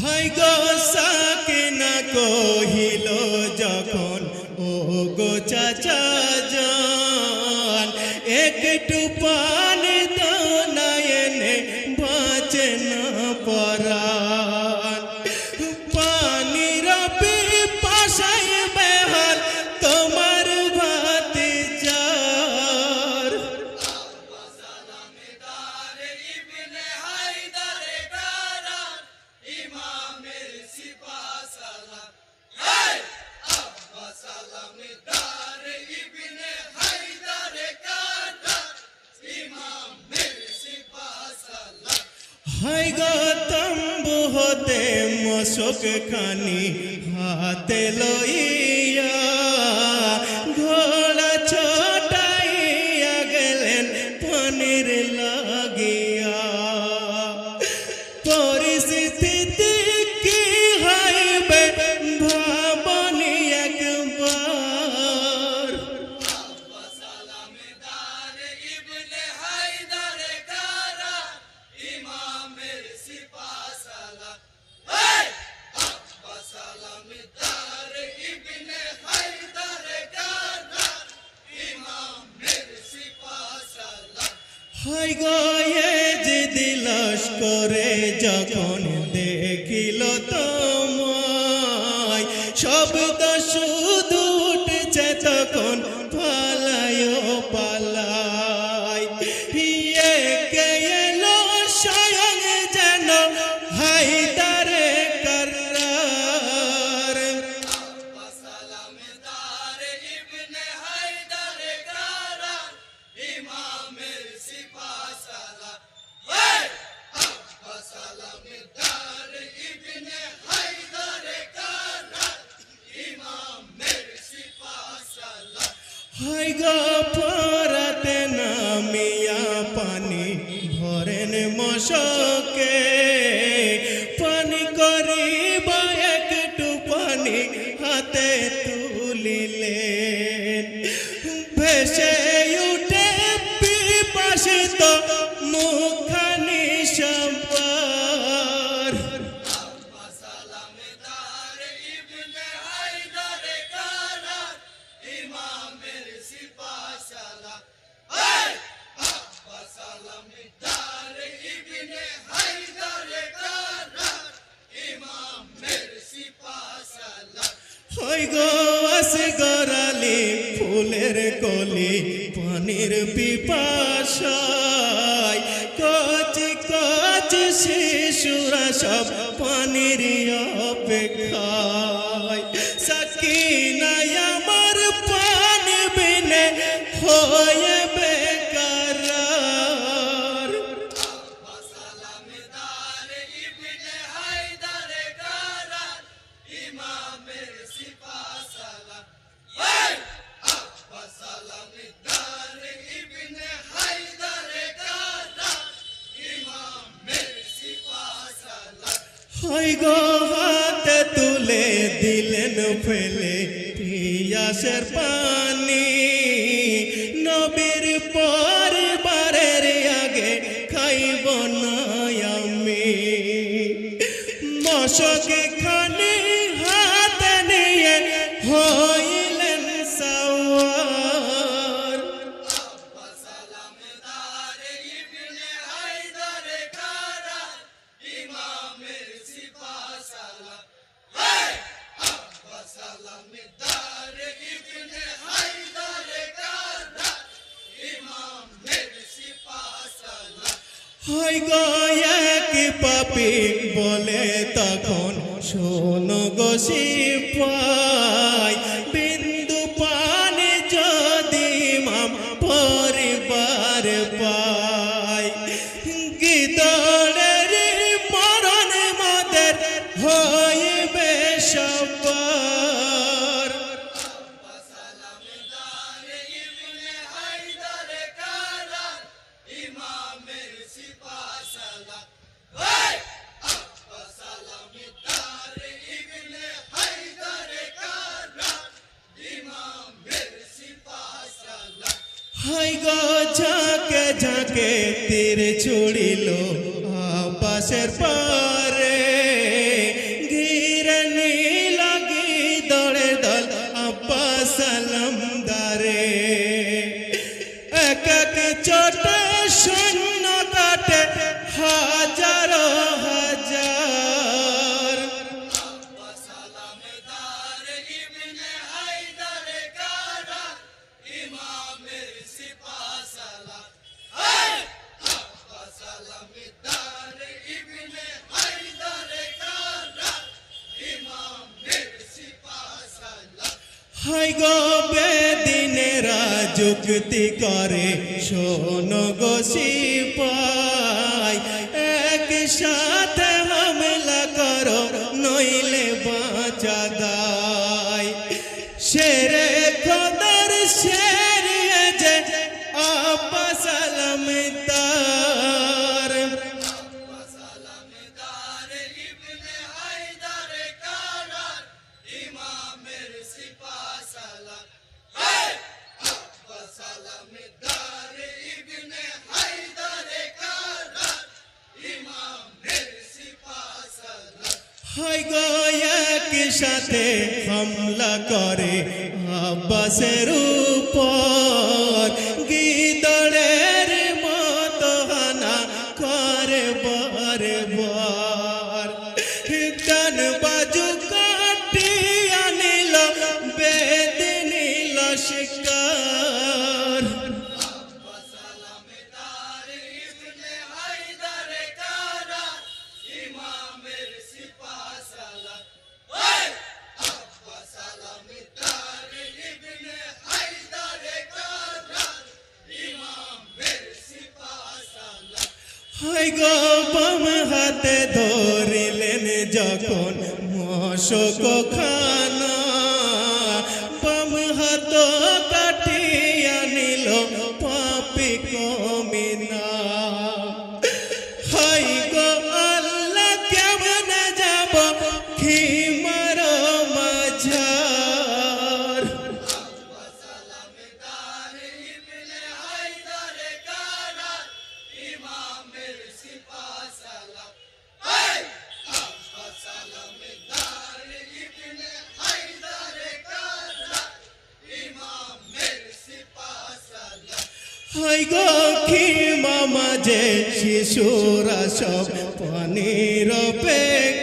হয় গো সাকে না কহি মশক খানি হাতে লইয়া শব্দ শুধু উঠেছে তখন ফলায় গপরাতে নামিয়া পানি ভরেন মশকে। পানি করিবা একটু পানি হাতে তুলিলে কই গো আসে গড়ালে ফুলের কলি পানির পিপাসায়। কচি কচি শিশুরা সব পানির অপেক্ষা। ser pai. হয় গো এক পাপি বলে তখন শোনো গো সিপাই ঝাঁকে ঝাঁকে তীর ছুড়িল আপাশের পারে। ঘিরে লাগি দড়ে দল আপা সালাম দারে এক এক চোটে হাই গো বেদিনেরা যুক্তি করে শোন গো আব্বাসের উপর হাই গো বাম হাতে ধরিলেন যখন মশক খানা হাই গো মামা যে শিশুরা সব পানির অপেক্ষায়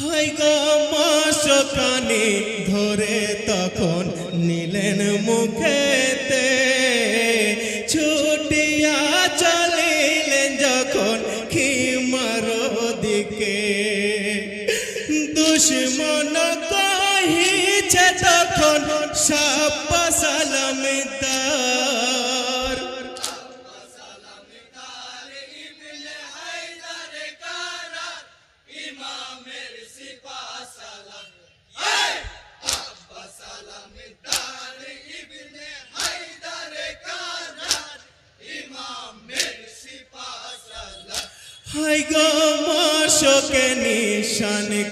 গো মাসখানি ধরে তখন নিলেন মুখেতে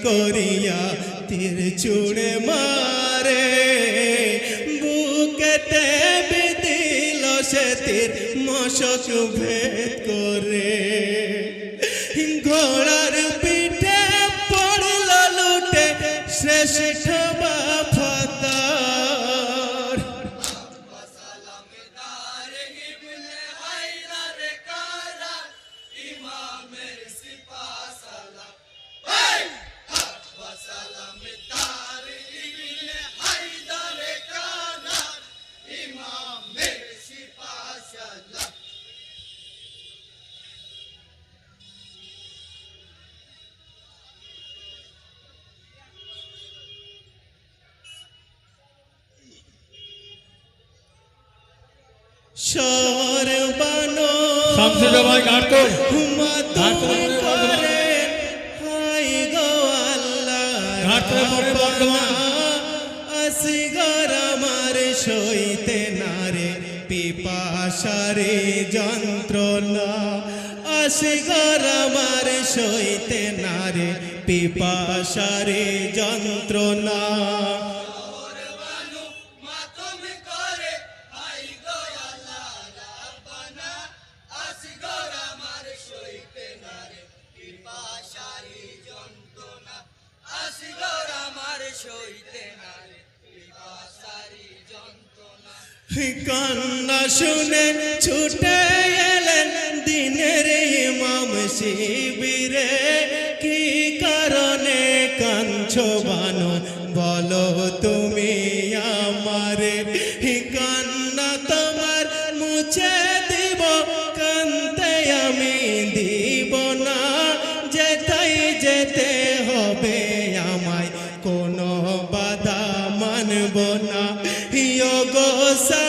করিয়া তীর চুড়ে মারে। বুকেতে বিদিল সে তীর মশ করে। সর্বানো শামসুর রহমান গান তো গান করে হাই গো আল্লাহ। গান তো পরে বর্তমান আসিগর আমার সইতে নারে পিপাসারে যন্ত্রণা। আসিগর আমার সইতে নারে পিপাসারে যন্ত্রণা। কান্না শুনে ছুটে Marcelo.